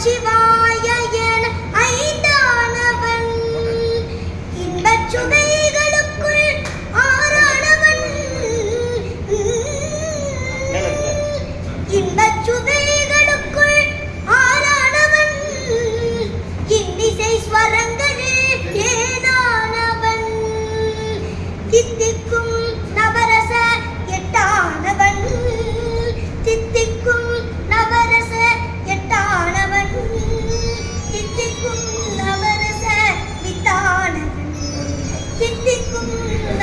நமச்சிவாய என ஐந்தானவன் இன்பச் சுவை Thank you.